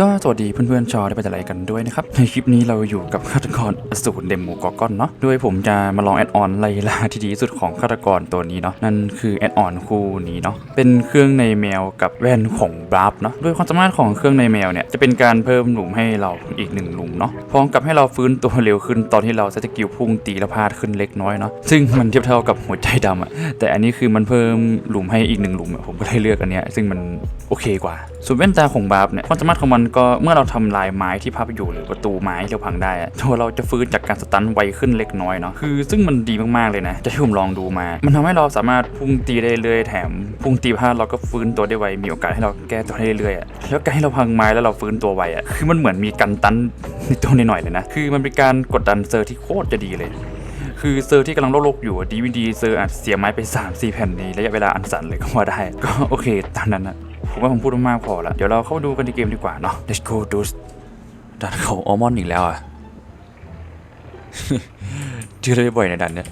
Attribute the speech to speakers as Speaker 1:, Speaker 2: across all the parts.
Speaker 1: ก็สวัสดีเพื่อนๆชาวได้ไปอะไรกันด้วยนะครับ ในคลิปนี้เราอยู่กับฆาตกรอสูรเดมโมกอก้อนเนาะโดยผมจะมาลองแอดออนไล่ล่าที่ดีที่สุดของฆาตกรตัวนี้เนาะนั่นคือแอดออนคู่นี้เนาะเป็นเครื่องในแมวกับแว่นของบราฟเนาะโดยความสามารถของเครื่องในแมวเนี่ยจะเป็นการเพิ่มหลุมให้เราอีกหนึ่งหลุมเนาะพร้อมกับให้เราฟื้นตัวเร็วขึ้นตอนที่เราสกิลพุ่งตีและพาดขึ้นเล็กน้อยเนาะซึ่งมันเทียบเท่ากับหัวใจดำอะแต่อันนี้คือมันเพิ่มหลุมให้อีกหนึ่งหลุมผมก็เลยเลือกอันเนี้ยซึ่งมันโอเคกว่าส่วนแว่นตาของบร์บเนี่ยความสามารถของมันก็เมื่อเราทำลายไม้ที่พับอยู่หรือประตูไม้ที่เราพังได้ตัวเราจะฟื้นจากการสตันไวขึ้นเล็กน้อยเนาะคือซึ่งมันดีมากๆเลยนะ จะที่ผมลองดูมา มันทำให้เราสามารถพุ่งตีได้เรื่อยแถมพุ่งตีพลาดเราก็ฟื้นตัวได้ไวมีโอกาสให้เราแก้ตัวได้เรื่อยอะแล้วการให้เราพังไม้แล้วเราฟื้นตัวไวอะคือมันเหมือนมีกันตันในตัวนิดหน่อยๆเลยนะคือมันเป็นการกดดันเซอร์ที่โคตรจะดีเลยคือเซอร์ที่กำลังโลกๆอยู่ดีวดีเซอร์อาจเสียไม้ไป 3 4 แผ่นในระยะเวลาอันสั้นเลยก็ว่าได้ ก็โอเคตามนั้นนะ ผมว่าผมพูดมากพอละเดี๋ยวเราเข้าดูกันในเกมดีกว่าเนาะ let's go do ดันเขาอัลมอนอีกแล้วอะเจอได้บ่อยในดันเนี่ย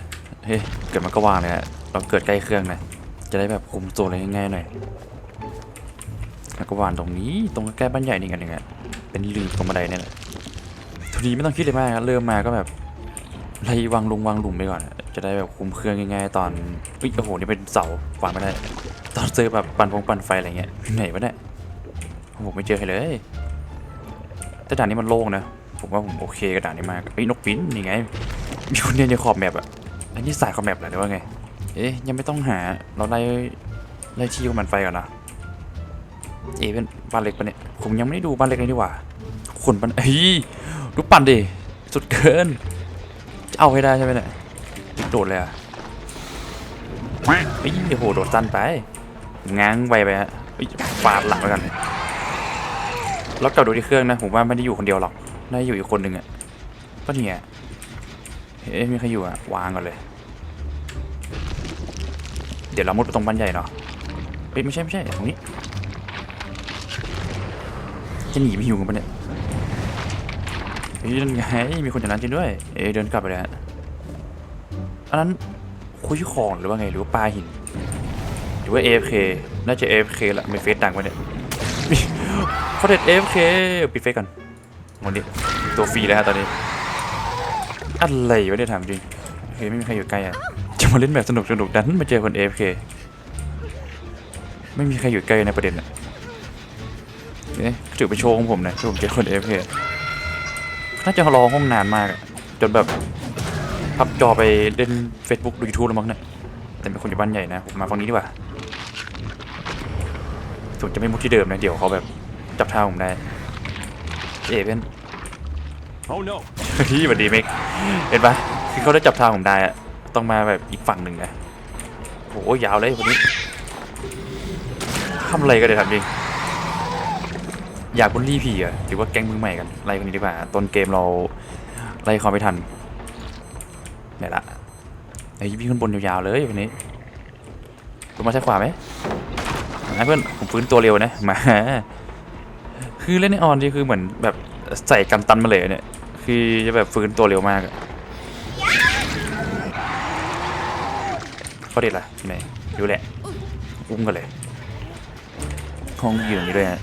Speaker 1: เฮ้ยเกิดมันก็วางเลยฮะเราเกิดใกล้เครื่องนะจะได้แบบคุมโซนอะไรง่ายๆหน่อยแล้วก็วางตรงนี้ตรงใกล้บ้านใหญ่นี่กันยังไงเป็นลืมตรงบันไดเนี่ยแหละทีนี้ไม่ต้องคิดเลยมากเริ่มมาก็แบบไล่วางลงวางหลุมไปก่อน จะได้แบบคุมเครื่องง่ายๆตอนอุ๊ยโอ้โหนี่เป็นเสาวางไม่ได้ ตอนเจอแบบปั่นพงปั่นไฟอะไรเงี้ยไหนวะเนี่ยโอ้โหไม่เจอใครเลยแต่ด่านนี้มันโล่งนะผมว่าผมโอเคกับด่านนี้มากเฮ้นกปิ้นนี่ไงมีคนเดินในขอบแมปอะอันนี้สายขอบแมปเหรอหรือว่าไงเอ๊ยยังไม่ต้องหาเราไล่ไล่ที่ของมันไฟก่อนนะเอ๊ะเป็นบ้านเล็กปะเนี่ยผมยังไม่ได้ดูบ้านเล็กเลยดีกว่าคนมันเฮ้ยดูปั่นดิสุดเกินจะเอาให้ได้ใช่ไหมเนี่ย โดดเลยอะเฮ้ยโอ้โห โดดสั้นไป ง้างไวไปฮะเฮ้ยฟาดหลังแล้วกันแล้วกลับดูที่เครื่องนะ ผมว่าไม่ได้อยู่คนเดียวหรอก น่าจะอยู่อีกคนหนึ่งอะก็เนี่ยเฮ้ยมีใครอยู่อะ วางก่อนเลย เดี๋ยวเรามุดไปตรงบ้านใหญ่เนาะเฮ้ยไม่ใช่ไม่ใช่ตรงนี้ จะหนีไปอยู่กันปะเนี่ยเฮ้ยนั่นไงมีคนอย่างนั้นจริงด้วย เอ๊ะเดินกลับไปเลยฮะ อันนั้นคุยของหรือว่าไงหรือว่าปลาหิน หรือว่า AFK น่าจะ AFK แหละไม่เฟซดังไปเนี่ยเขาเด็ด AFK ปิดเฟซก่อนวันนี้ตัวฟรีแล้วฮะตอนนี้อะไรวะเนี่ยถามจริงเฮ้ยไม่มีใครอยู่ใกล้อะจะมาเล่นแบบสนุกสนุกดันมาเจอคน AFK ไม่มีใครอยู่ใกล้ในประเด็นอะเนี่ยถือเป็นโชว์ของผมนะที่ผมเจอคน AFK น่าจะรอห้องนานมากจนแบบ พับจอไปเล่น Facebook ดู YouTube แล้วมั้งเนี่ยแต่เป็นคนอยู่บ้านใหญ่นะผมมาฝั่งนี้ดีกว่าผมจะไม่มุดที่เดิมนะ เดี๋ยวเขาแบบจับท่าผมได้ เอเป็น
Speaker 2: Oh no!
Speaker 1: พี่สวัสดีเมกเห็นปะคือเขาได้จับทางผมได้อะต้องมาแบบอีกฝั่งหนึ่งนะโหยาวเลยวันนี้ทำอะไรกันเดี๋ยวทำจริงอยากบุลลี่พี่อะหรือว่าแก๊งมือใหม่กันไล่คนนี้ดีกว่าต้นเกมเราไล่เขาไม่ทัน เนี่ยละไอ้วิ่งขึ้นบนยาวๆเลยวันนี้คุณมาใช้ขวาไหมนะเพื่อนผมฟื้นตัวเร็วนะมาคือเล่นในออนที่คือเหมือนแบบใส่กันตันมาเลยเนี่ย คือจะแบบฟื้นตัวเร็วมากอะเขาเด็ดล่ะที่ไหนอยู่แหละ อุ้มกันเลยห้องอยู่อย่างนี้ด้วยฮะ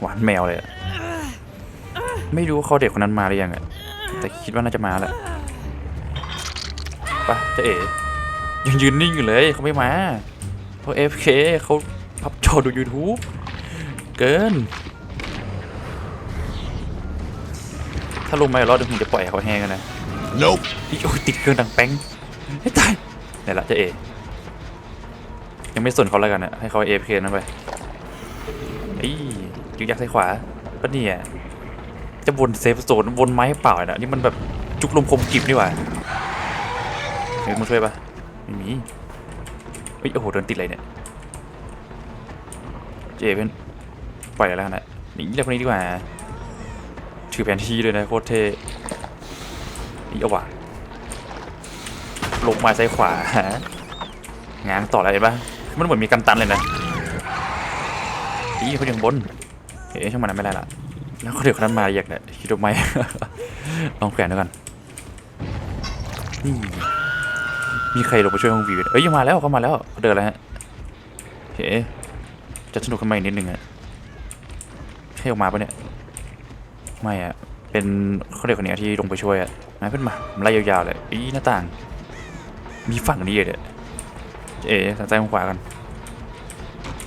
Speaker 1: หวานแมวเลย ไม่รู้เขาเด็กคนนั้นมาหรือยังอะแต่คิดว่าน่าจะมาแหละ ปะเจะเอ๋ยังยืนนิ่งอยู่เลยเขาไม่มาเพราะ FK เขาพับจอดู YouTube เกิน ถ้าลงไม่รอดเดี๋ยวผมจะปล่อยให้เขาแห้งกันนะ
Speaker 2: Nope!
Speaker 1: อีโอ้ยติดเครื่องดังแป้งให้ตายไหนละเจะเอยังไม่สนเขาแล้วกันนะให้เขาเอฟเคนั่นไปไอ้ยยึกยักษ์ซ้ายขวาปะเนี่ยจะวนเซฟโซนวนไม้ให้เปล่าน่ะนี่มันแบบจุกลมคมกิบนี่หว่า เฮ้ยมาช่วยปะไม่มีเฮ้ยโอ้โหเดินติดเลยเนี่ยเจเพื่อนปล่อยแล้วนะหนีเรียกคนนี้ดีกว่าถือแผนที่เลยนะโคตรเท่นี่เอาวะลงมาซ้ายขวาฮะง้างต่ออะไรปะมันเหมือนมีกันตันเลยนะนี่เขายังบนเฮ้ยช่างมันไม่ได้ละแล้วเขาเดี๋ยวคนนั้นมาอยากเนี่ยคิดว่าไหมลองแขวนดูกันนี่ มีใครลงมาช่วยห้องวิวเอ้ยยังมาแล้วเขามาแล้วเขาเดินแล้วฮะเฮ้จะสนุกขึ้นมาอีกนิดนึงอะโอเคให้ออกมาปะเนี่ยไม่อะเป็นเขาเรียกคนนี้ที่ลงไปช่วยอะมาขึ้นมาผมไล่ยาวๆเลยอีหน้าต่าง มีฝั่งนี้เลยเอ๋ทางซ้ายทางขวากัน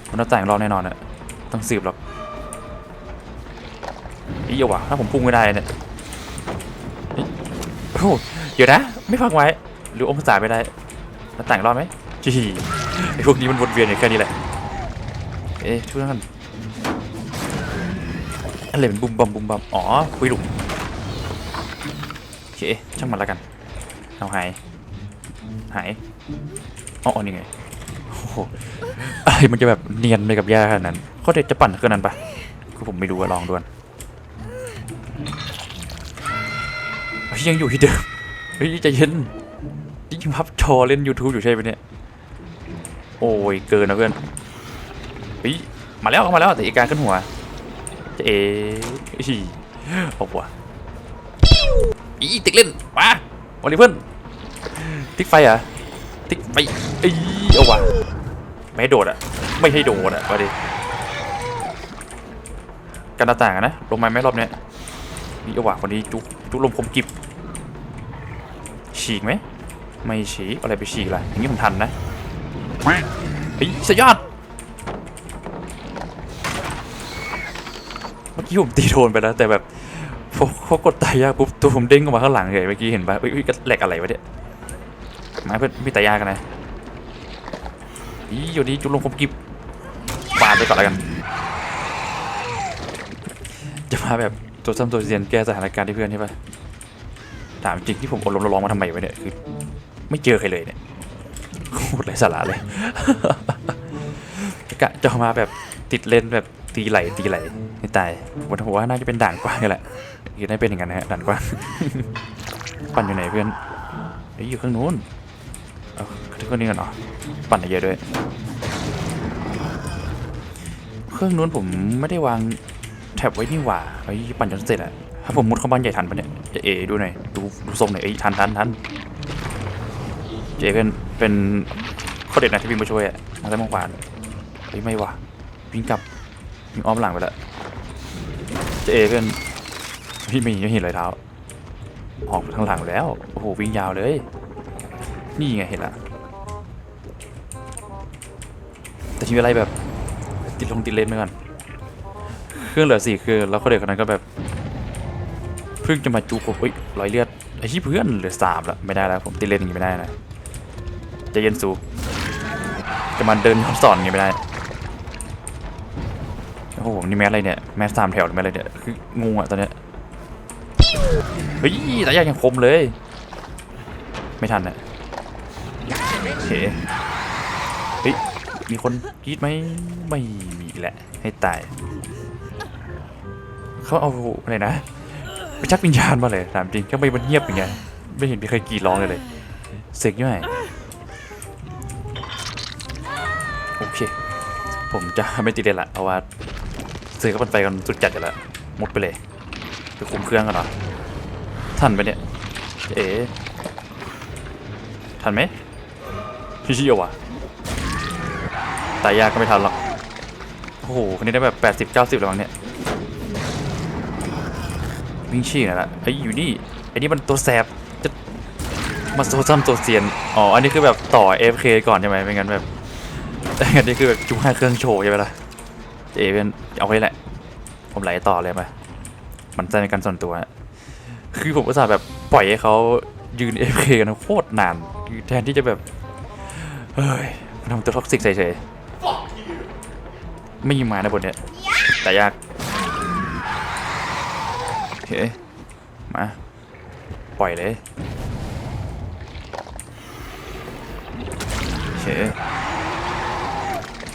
Speaker 1: มันหน้าต่างรอบแน่นอนอะต้องสืบหรอกอีเอาวะถ้าผมพุ่งไม่ได้เนี่ยโอ้โหเดี๋ยวนะ ไม่ฟังไว้ หรือองศาไม่ได้ หน้าต่งรอดไหมจีไอพวกนี้มันวนเวียนอยู่แค่นี้แหละ เอ๊ะช่วยกันอะไรเป็นบุมบัมบุมบัมอ๋อคุยหลุมโอเคช่างมันแล้วกันเอาหายหายอ๋ออ๋อนี่ไงโอ้โหอะไรมันจะแบบเนียนไปกับหญ้าขนาดนั้นเขาเด็ดจะปั่นเครื่องนั้นปะคือผมไม่รู้อะลองดวนยังอยู่ที่เดิมเฮ้ยใจเย็น ยังพับจอเล่น YouTube อยู่ใช่ไหมเนี่ย โอ้ย เกินนะเพื่อนเฮ้ยมาแล้วเข้ามาแล้วแต่อีกาขึ้นหัว จะเอ๋อีเอาวะอีติ๊กเล่นมาโอลิเพื่อน ติ๊กไฟอะติ๊กไฟเอ้ยเอาวะไม่ให้โดดอะ ไม่ให้โดดอะมาดิกันหน้าต่างนะ ลงมาไหมรอบเนี้ยนี่เอาวะคนนี้จุกจุกลมคมกิบฉีกไหม ไม่ฉีกอะไรไปฉีกล่ะอย่างนี้ผมทันนะเฮ้ยสยอดเมื่อกี้ผมตีโดนไปแล้วแต่แบบพอเขากดตายยากปุ๊บตัวผมเด้งออกมาข้างหลังเลยเมื่อกี้เห็นปะเอ้ยเอ้ยแหลกอะไรวะเนี่ยมาเพื่อนมีตายยากกันนะอีอยู่ดีจุลงคมกิบปาดไปก่อนแล้วกัน จะมาแบบตัวซ้ำตัวเซียนแก้สถานการณ์ที่เพื่อนใช่ปะถามจริงที่ผมอดลมร้องมาทำไมวะเนี่ยคือ ไม่เจอใครเลยเนี่ยโคตรไรสาระเลยกะจะมาแบบติดเลนแบบตีไหลตีไหลไม่ตายผมผมว่าน่าจะเป็นด่านกว้างนี่แหละคือได้เป็นอย่างนั้นนะฮะด่านกว้างปั่นอยู่ไหนเพื่อนเฮ้ยอยู่ข้างนู้นเอาเครื่องนี้กันเหรอปั่นเยอะด้วย เครื่องนู้นผมไม่ได้วางแท็บไว้นี่หว่าเฮ้ยปั่นจนเสร็จอะถ้าผมมุดเข้าบ้านใหญ่ทันปะเนี่ยจะเอดูหน่อยดูดูทรงหน่อยเอ้ยทันทันทัน เจเป็นเป็นข้อเด็ดนะที่วิ่งมาช่วยอะมาได้มองขวานเฮ้ยไม่ว่ะวิ่งกลับวิ่งอ้อมหลังไปล้วเจเอเพื่อนพี่ไม่เห็นรอยเท้าออกทางหลังแล้วโอ้โหวิ่งยาวเลย นี่ไงเห็นละแต่ทีอะไรแบบ ติดลงติดเลนไปก่อนเครื่องเหลือสี่คือแล้วเขาเด็กคนนั้นก็แบบเพิ่งจะมาจูผมเอ้ยรอยเลือดไอ้ที่เพื่อนเหลือสามแล้วไม่ได้แล้วผมติดเลนอย่างนี้ไม่ได้นะ ใจะเย็นสูจะมาเดินย้อนสอนอย่างไม่ได้ โอ้โห นี่แมสอะไรเนี่ย แมสสามแถวหรือแมสอะไรเนี่ยคืองงอะตอนเนี้ย เฮ้ยต่ยากยังคมเลย ไม่ทันนะโอเคเฮ้ย มีคนกรีดไหมไม่มีแหละ ให้ตาย เขาเอาอะไรนะไปชักวิญญาณมาเลยถามจริงทำไมมันเงียบอย่างเงี้ยไม่เห็นมีใครกรีดร้องเลยเลยเสกย่อยโผมจะไม่ติดเลยละเพราะว่าซื้อกับมันไปกันสุดจัดอยู่แล้วหมดไปเลยไปคุมเครื่องกันหรอทันไปเนี่ยเอ๋ทันไหมพี่ชี้เอาวะตายยากก็ไม่ทันหรอกโอ้โหคนนี้ได้แบบแปดสิบเก้าสิบแล้วมั้งเนี่ยวิ่งชี้หน่อยละไอ้อยู่นี่ไอ้นี่มันตัวแสบจะมาโซซัมตัวเซียนอ๋ออันนี้คือแบบต่อ AFK ก่อนใช่ไหมไม่งั้นแบบ แต่อันนี้คือแบบจุกห้าเครื่องโชว์ใช่ไหมล่ะเจเป็นเอาไว้แหละ ผมไหลต่อเลยไปมันใจในการส่วนตัว คือผมอุตส่าห์แบบปล่อยให้เขายืนเอฟเคกันโคตรนานคือแทนที่จะแบบ เฮ้ยมันทำตัวท็อกซิกเฉยๆไม่ยิงมานะบนเนี้ยแต่ยากโอเคมา ปล่อยเลยโอเค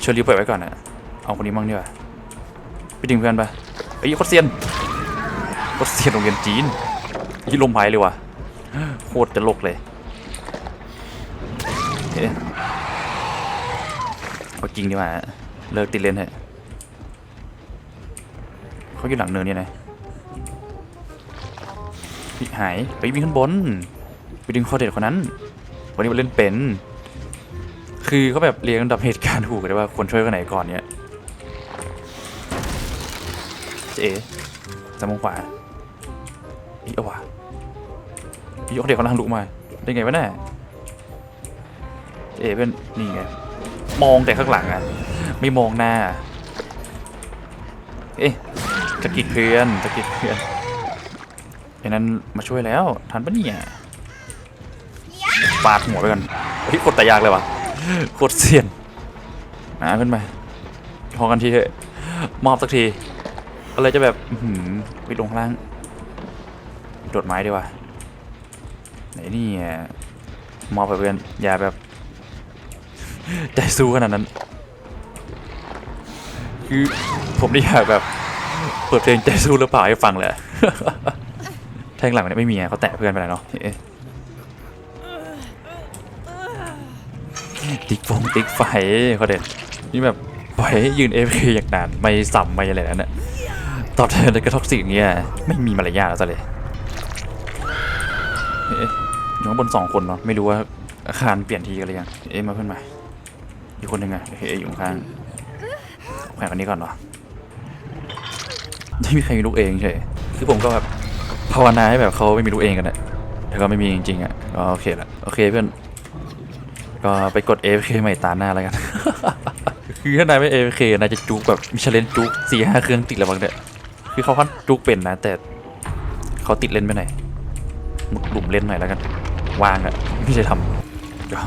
Speaker 1: ชอรี่ปล่อยไว้ก่อนนะเอาคนนี้มั่งดีกว่าไปดึงเพื่อนไปไอ้ยโคตรเซียนโคตรเซียนโรงเรียนจีนยี่ลมพายเลยว่ะโคตรจะลกเลยเอ๊ะเอาจริงดีกว่าเลิกติดเลนเถอะเขาอยู่หลังเนินนี่นะหายไปวิ่งขึ้นบนไปดึงคอเด็ดคนนั้น วันนี้มาเล่นเป็น คือเขาแบบเรียงลำดับเหตุการณ์ถูกเลยว่าคนช่วยคนไหนก่อนเนี่ยเจ๊สามองขวาอีเอว่ะอีเอเด็กกำลังลุกมา ได้ไงวะเนี่ยเจ๊เป็นนี่ไง มองแต่ข้างหลังอะไม่มองหน้า เอ๊ะจะกิดเพื่อนจะกิดเพื่อนไอ้นั้นมาช่วยแล้ว ทันปะเนี่ยปาดหัวไปกันเฮ้ยกดแต่ยากเลยวะ โคตรเซียนมาขึ้นไปพอกันทีเถอะมอบสักทีอะไรจะแบบอื้อหืมไปลงข้างล่างโดดไม้ดีกว่าไหนนี่อะมอบไปเพื่อนอย่าแบบ ใจสู้ขนาดนั้น คือผมนี่อยากแบบ เปิดเพลงใจสู้หรือเปล่าให้ฟังเลยแทงหลังเนี่ยไม่มีเขาแตะเพื่อนไปแล้วเนาะ ติ๊กฟงติ๊กไฟเขาเด็ดนี่แบบปล่อยให้ยืนเอฟอย่างนานไม่สัมไม่อะไรแล้วเนี่ยตอบแทนกระทอกสิ่งเนี้ยไม่มีมารยาทแล้วซะเลยเอ๊ะอยู่ข้างบนสองคนเนาะไม่รู้ว่าอาคารเปลี่ยนทีกันหรือยังเอ๊ะมาเพื่อนมาอีกคนหนึ่งอะเอ๊ะอยู่ข้างแขวนคนนี้ก่อนเนาะไม่มีใครมีลูกเองใช่คือผมก็แบบภาวนาให้แบบเขาไม่มีลูกเองกันแหละแต่ก็ไม่มีจริงๆอะก็โอเคละโอเคเพื่อน ก็ไปกด AFK ใหม่ตาหน้าแล้วกัน คือถ้านายไม่ AFK นายจะจุกแบบมิชเลนจุกสี่ห้าเครื่องติดแล้วบางเนี่ยคือเขาคันจุกเป็นนะ แต่เขาติดเล่นไปไหนอยมุดหลุมเล่นหน่อยแล้วกันวางอะไม่ใช่ทำก็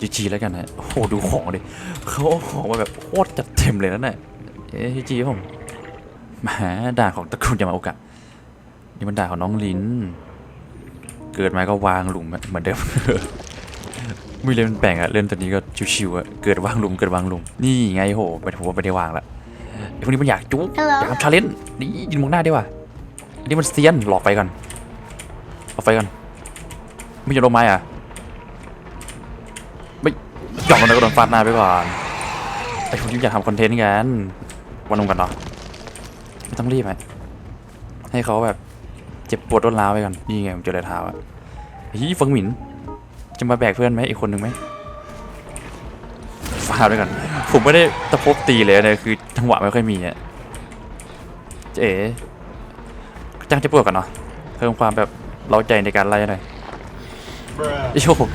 Speaker 1: จีจีแล้วกันนะโอ้โหดูของดิเขาเอาของมาแบบโคตรจัดเต็มเลยนั่นแหละเอ้จีจีผมแหมาด่าของตระกูลยามาโอกะนี่มันด่าของน้องลินเกิดมาก็วางหลุมเหมือนเดิม ไม่เล่นแปลงอะเล่นตัวนี้ก็ชิวๆอะเกิดวางหลุมเกิดวางหลุมนี่ไงโหไปผมว่าไม่ได้วางละไอ้พวกนี้มันอยากจุ๊บ
Speaker 3: Hello
Speaker 1: อยากทำชาเลนจ์นี่ยินมองหน้าดีว่ะอันนี้มันเซียนหลอกไฟก่อนหลอกไฟก่อนไม่ยอมลงไม้อะไม่หยอกมันเลยก็โดนฟาดหน้าไปก่อนไอ้พวกนี้อยากทำคอนเทนต์กันวันลงกันเนาะไม่ต้องรีบไหมให้เขาแบบเจ็บปวดรวดร้าวไปก่อนนี่ไงผมเจอรอยเท้าอะเฮ้ยฟังหมิน จะมาแบกเพื่อนไหมอีกคนหนึ่งไหมฟาดไปก่อนผมไม่ได้ตะพบตีเลยเนี่ยคือจังหวะไม่ค่อยมีอะเจ๊จ้างเจ็บปวดก่อนเนาะเพิ่มความแบบเร้าใจในการไล่หน่อย
Speaker 2: Bruh.
Speaker 1: ไอ้โชว์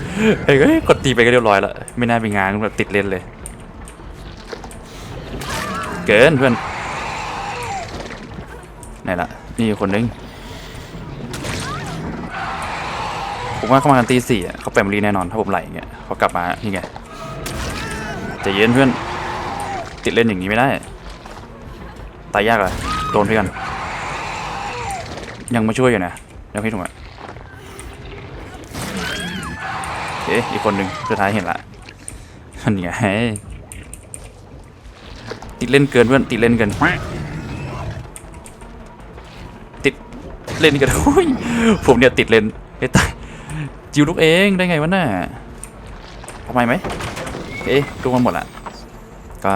Speaker 1: เอ้ยกดตีไปก็เรียบร้อยแล้วไม่น่าเป็นงานแบบติดเล่นเลย เกินเพื่อนไหนละนี่คนนึง ผมว่าเข้ามากันตีสี่อะเขาแปมรีแน่นอนถ้าผมไหลอย่างเงี้ยเขากลับมานี่ไงจะเย็นเพื่อน ติดเล่นอย่างนี้ไม่ได้ ตายยากอะโดนเพื่อนยังมาช่วยอยู่นะยังพี่ถูกไหมโอเคอีกคนหนึ่งสุดท้ายเห็นละนนี้ไงติดเล่นเกินเพื่อนติดเล่นเกินติดเล่นกันโอ้ยผมเนี่ยติดเล่นไอ้ตาย จิวลูกเองได้ไงวะน่ะทำไมไหมเอ๊ะลูกมันหมดละก็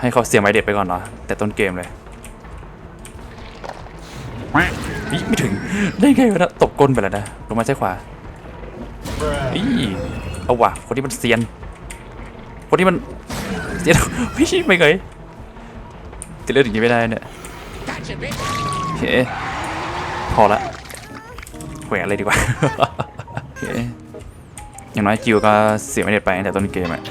Speaker 1: ให้เขาเสียไม้เด็ดไปก่อนเนาะแต่ต้นเกมเลยอีไม่ถึงได้ไงวะนะตกก้นไปแล้วนะลงมาใช้ขวาอีเอาว่ะคนที่มันเซียน คนที่มันเซียนไม่ไม่เคยติดเลือดอย่างนี้ไม่ได้เนี่ยโอเคพอละแหวนเลยดีกว่า เคอย่างน้อยจิวก็เสียไม่ได้ไปตั้งแต่ต้นเกมอะ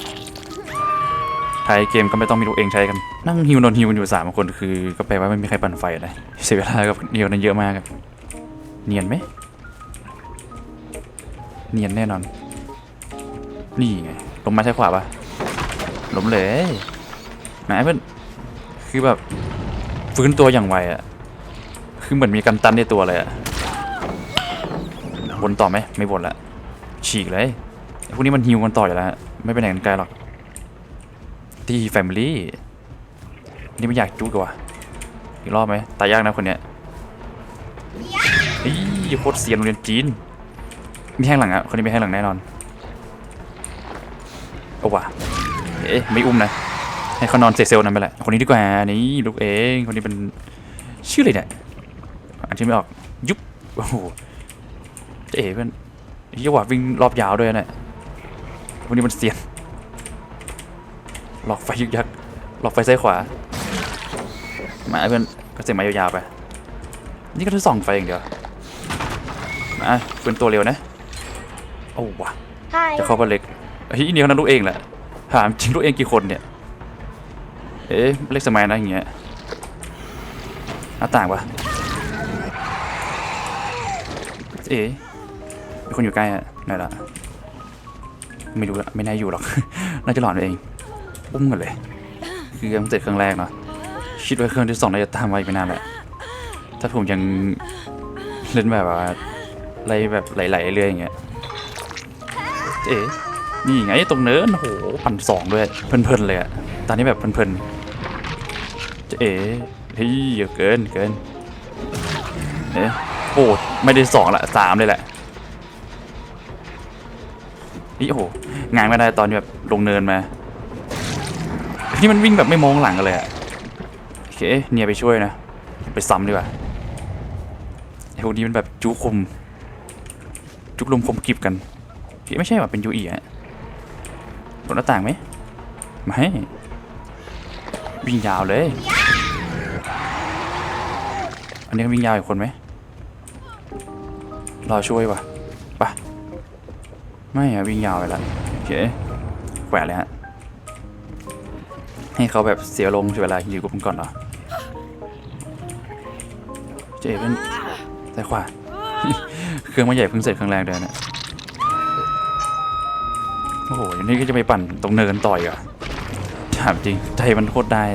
Speaker 1: ท้ายเกมก็ไม่ต้องมีลูกเองใช้กัน นั่งฮิวนอนฮิวกันอยู่สามคนคือ ก็แปลว่าไม่มีใครปั่นไฟเลยเสียเวลากับเดียวนั้นเยอะมากเนียนไหมเนียนแน่นอน นี่ไงลงมาใช้ขวาปะล้มเลยไหนเพื่อนคือแบบฟื้นตัวอย่างไวอะคือเหมือนมีกันตันในตัวเลยอะ วนต่อไหมไม่วนละฉีกเลยพวกนี้มันฮิวกันต่ออยู่แล้วไม่ไปไหนกันไกลหรอกที่แฟมิลี่นี่ไม่อยากจุกกว่าอีกรอบไหมตายยากนะคนเนี้ยอีโคตรเซียนโรงเรียนจีนมีแห้งหลังอะคนนี้มีแห้งหลังแน่นอนเอาว่ะเอ๊ะไม่อุ้มนะให้เขานอนเซเซลนั้นไปแหละคนนี้ดีกว่านี่ลูกเองคนนี้เป็นชื่ออะไรเนี่ยอ่านชื่อไม่ออกยุบโอ้โห เจ๊เอ๋เพื่อนเฮียว่าวิ่งรอบยาวด้วยนะคนนี้มันเสียนหลอกไฟยึกยักหลอกไฟซ้ายขวา มาเพื่อนก็เสียงไม้ยาวๆไป นี่ก็แค่ส่องไฟอย่างเดียวมาเป็นตัวเร็วนะโอ้วะ
Speaker 3: Hi.
Speaker 1: จะเข้าบ้านเล็กเฮ้ยนี่เขานั้นลูกเองแหละถามจริงลูกเองกี่คนเนี่ย เอ๊ะเล็กสมัยนะอย่างเงี้ยหน้าต่างปะเอ๊ะมี คนอยู่ใกล้อะไหนล่ะไม่รู้ละไม่น่าอยู่หรอก น่าจะหลอนเองอุ้มกันเลย คือยังเสร็จเครื่องแรกเนาะคิดว่าเครื่องที่สองน่าจะตามมาอีกไม่นานแหละ ถ้าผมยังเล่นแบบว่าอะไรแบบไหลๆเรื่อยอย่างเงี้ยเอ๊ะนี่ไงตรงเนินโอ้โหปันสองด้วย เพลินๆเลยอะตอนนี้แบบเพลินๆจะเอ๊ะเฮ้ยเยอะเกินเกินเอ๊ะโอ้ไม่ได้สองละสามเลยแหละ นี่โอ้โหงานไม่ได้ตอนแบบลงเนินมา นี่มันวิ่งแบบไม่มองหลังกันเลยอะโอเคเนี่ยไปช่วยนะ ไปซ้ำดีกว่าไอ้พวกนี้มันแบบจุกคม จุกลมคมกริบกันเฮ้ยไม่ใช่ว่าเป็นยูอีอะโดนหน้าต่างไหมไม่วิ่งยาวเลย อันนี้วิ่งยาวอีกคนไหมรอช่วยว่ะ ไม่อะวิ่งยาวไปล้วโอเคแขวนเลยฮะ ให้เขาแบบเสียลงเสียเวลาอยู่กับผมก่อนเหรอ เจ๊เป็นซ้ายขวา เครื่องมันใหญ่เพิ่งเสร็จเครื่องแรกเดือนนะโอ้โหอย่างนี้ก็จะไปปั่นตรงเนินต่อยอะถามจริง ใจมันโคตรได้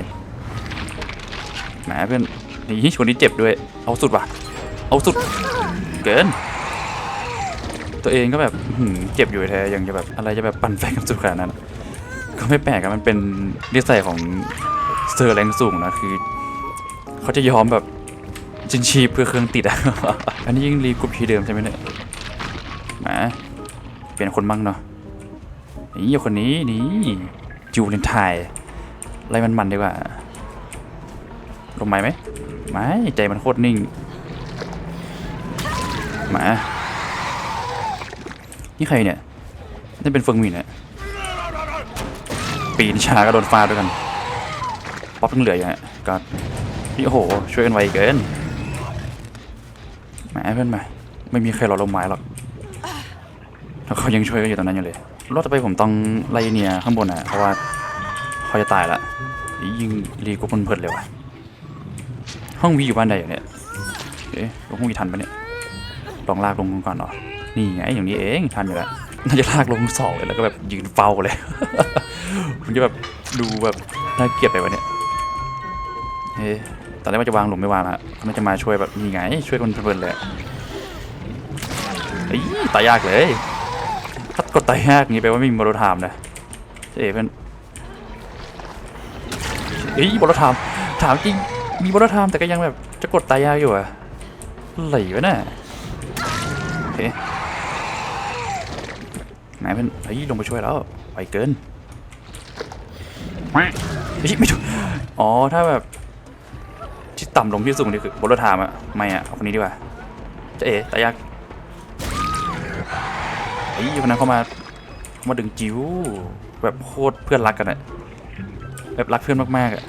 Speaker 1: แหมเพื่อนนี่คนนี้เจ็บด้วย เอาสุดว่ะ เอาสุด เกิน ตัวเองก็แบบเจ็บอยู่แท้ยังจะแบบอะไรจะแบบปั่นไฟกันสุดขนาดนั้น ก็ไม่แปลกอะมันเป็นนิสัยของเซอร์แรงสูงนะคือเขาจะยอมแบบจินชีเพื่อเครื่องติดอะอันนี้ยังรีกรุปทีเดิมใช่ไหมเนี่ยแหมาเปลี่ยนคนบ้างเนาะนี่คนนี้นี่จูเลนไทยอะไรมันมันดีกว่าลงไม้ไหมไม่ใจมันโคตรนิ่งหมา นี่ใครเนี่ยนี่เป็นเฟิงหมินเนี่ยปีนชาก็โดนฟาดด้วยกัน ป๊อปยังเหลืออยู่ฮะก็นี่โอ้โห ช่วยกันไวเกินแหมเพื่อนมาไม่มีใครรอลงไม้หรอกแล้วเขายังช่วยกันอยู่ตรงนั้นอยู่เลย รอบต่อไปผมต้องไล่เนียข้างบนอะเพราะว่าเขาจะตายละยิงรีกูเพลินเลยว่ะ ห้องวีอยู่บ้านใดอย่างเนี้ยเอ๊ะห้องวีทันปะเนี่ยลองลากลงก่อนเหรอ นี่ไงอย่างนี้เองทันอยู่แล้วน่าจะลากลงสองเลยแล้วก็แบบยืนเฝ้าเลย มันจะแบบดูแบบน่าเกลียดไปวะเนี่ยเฮ้ตอนแรกว่าจะวางหลุมไม่วางละมันจะมาช่วยแบบนี่ไง ช่วยคนเพลินเลยเฮ้ตายยากเลยถ้ากดตายยากงี้แปลว่าไม่มีบอลทามนะเจ๊เพื่อนเฮ้ยบอลทามถามจริงมีบอลทามแต่ก็ยังแบบจะกดตายยากอยู่อะไหลวะน่ะโอเค ไหนเพื่อนเฮ้ยลงไปช่วยแล้วไปเกินไม่ใช่ไม่ถูกอ๋อถ้าแบบที่ต่ำลงที่สูงนี่คือบนรถถามอะไม่อะเอาคนนี้ดีกว่าจะเอ๋ตายักไอ้ยคนนั้นเข้ามาเข้ามาดึงจิ้วแบบโคตรเพื่อนรักกันอะแบบรักเพื่อนมากๆอะ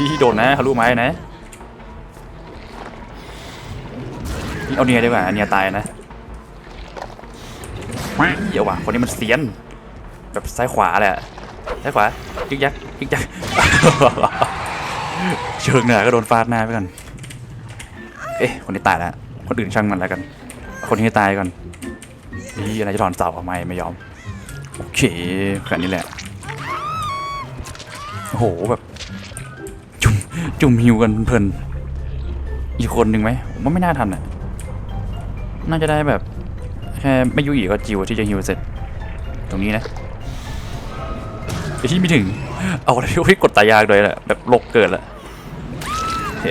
Speaker 1: ที่โดนนะทะลุไม้นะนี่เอาเนียดีกว่าเนียตายนะ เดี๋ยวว่ะคนนี้มันเซียน แบบซ้ายขวาแหละซ้ายขวายึกยักยึกยักเชิงเหนือก็โดนฟาดหน้าไปก่อน เอ๊ะ คนนี้ตายแล้ว คนอื่นช่างมันแล้วกัน คนนี้ตายก่อนนี่อะไรจะถอนเสาออกมาไม่ยอม โอเคแค่นี้แหละ โอ้โหแบบจุ่มจุ่มฮิวกันเพลินอีกคนหนึ่งไหมผมว่าไม่น่าทันอะ น่าจะได้แบบ แค่ไม่ยุอีก็จิวที่จะฮิวเสร็จ ตรงนี้นะไอ้ที่ไม่ถึง เอาอะไรที่กดตายากด้วยแหละแบบโลกเกิดละโอเค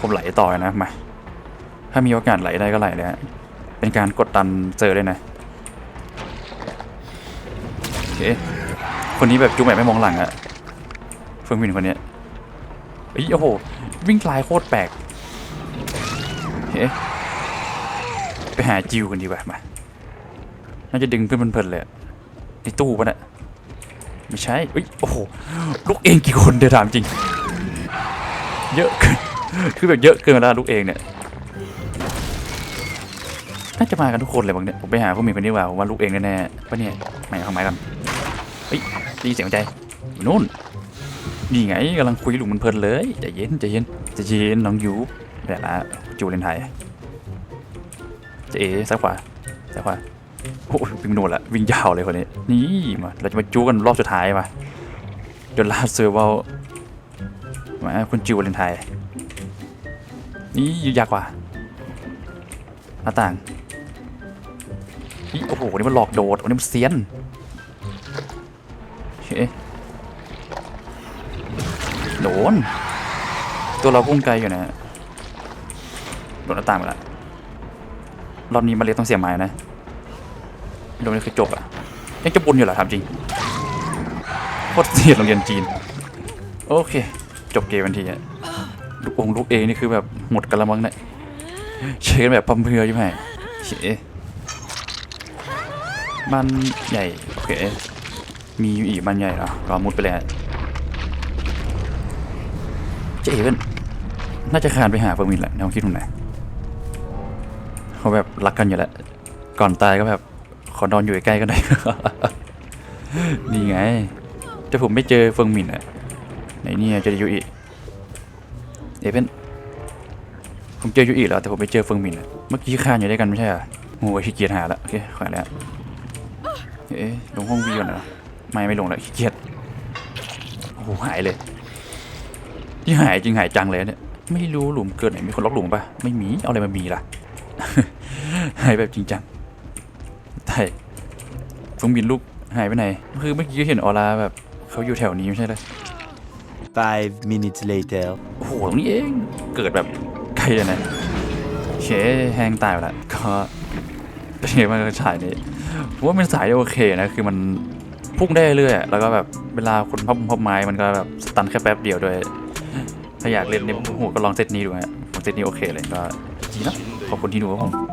Speaker 1: ผมไหลต่อนะมาถ้ามีโอกาสไหลได้ก็ไหลเลยฮะเป็นการกดดันเจอเลยนะโอเคนนี้แบบจุ๊บแบบไม่มองหลังอะเฟิร์มวินคนนี้เอ้ยโอ้โหวิ่งคลายโคตรแปลกโอเค ไปหาจิวกันดีกว่ามา น่าจะดึงเพื่อนเพลินเลยในตู้ปะเนี่ยไม่ใช่เอ้ยโอ้โหลูกเองกี่คนเดี๋ยวถามจริง เยอะเกินคือแบบเยอะเกินแล้วลูกเองเนี่ยน่าจะมากันทุกคนเลยบางเนี่ยผมไปหาพวกมีคนดีกว่าผมว่าลูกเองแน่ๆปะเนี่ยไม่ทำไมกันเฮ้ยไดยินเสียงหัวใจอยู่นู่นนี่ไงกำลังคุยหลุมมันเพลินเลยใจเย็นใจเย็นใจเย็นน้องยูแต่ละจูเลนไทย เอซ้ายขวาซ้ายขวาโอ้วิ่งโน่นละวิ่งยาวเลยคนนี้ นี่มาเราจะมาจู้กันรอบสุดท้ายมาจนลาเซอร์เวลมาคุณจิววาเลนไทน์นี่ยากกว่าหน้าต่างนี่โอ้โหนนี้มันหลอกโดดวันนี้มันเซียนเฮ้โดนตัวเราพุ่งไกลอยู่นะโดนหน้าต่างไปละ รอบนี้มาเรียต้องเสียไม้นะโดนนี่คือจบอะยังจะบุญอยู่เหรอถามจริงโคตรเสียโรงเรียนจีน โอเค จบเกมทันทีอะลูกองลูกเอนี่คือแบบหมดกันละมั้งเนี่ยเชนแบบพัมเพรือใช่ไหมเชบ้านใหญ่ โอเค มีอีกบ้านใหญ่เหรอรอมุดไปเลยฮะเจ๊เป็นน่าจะคานไปหาเฟิร์มินแหละในความคิดผมนะ เขาแบบรักกันอยู่แล้ว ก่อนตายก็แบบ ขอนอนอยู่ใกล้กันหน่อย นี่ไง แต่ผมไม่เจอเฟิร์มินอะไหนเนี่ยเจอยูอิเอเวนผมเจอยูอิแล้วแต่ผมไม่เจอเฟิร์มินอะเมื่อกี้คาอยู่ด้วยกันไม่ใช่เหรอโอ้ยขี้เกียจหาละโอเคขอแล้วเอ๊ะลงห้องวีก่อนนะไม่ไม่ลงแล้วขี้เกียจโอ้โหหายเลย ที่หายจริงหายจังเลยเนี่ยไม่รู้หลุมเกิดไหนมีคนล็อกหลุมปะไม่มีเอาอะไรมามีล่ะ หายแบบจริงจังใช่ฟงบินลูกหายไปไหน คือเมื่อกี้เห็นออร่าแบบเขาอยู่แถวนี้ไม่ใช่เลย
Speaker 3: Five minutes later.
Speaker 1: โอ้โหตรงนี้เอง เกิดแบบไกลเลยนะเชแห้งตายไปละก็เป็นไงบ้างกับฉายนี้ผมว่าเป็นสายที่โอเคนะ คือมันพุ่งได้เรื่อยๆแล้วก็แบบเวลาคนพับพับไม้มันก็แบบสตันแค่แป๊บเดียวด้วย ถ้าอยากเล่นเนี่ยโอ้โหก็ลองเซตนี้ดูฮะผมเซตนี้โอเคเลยก็ดีนะ ขอบคุณที่ดูครับผม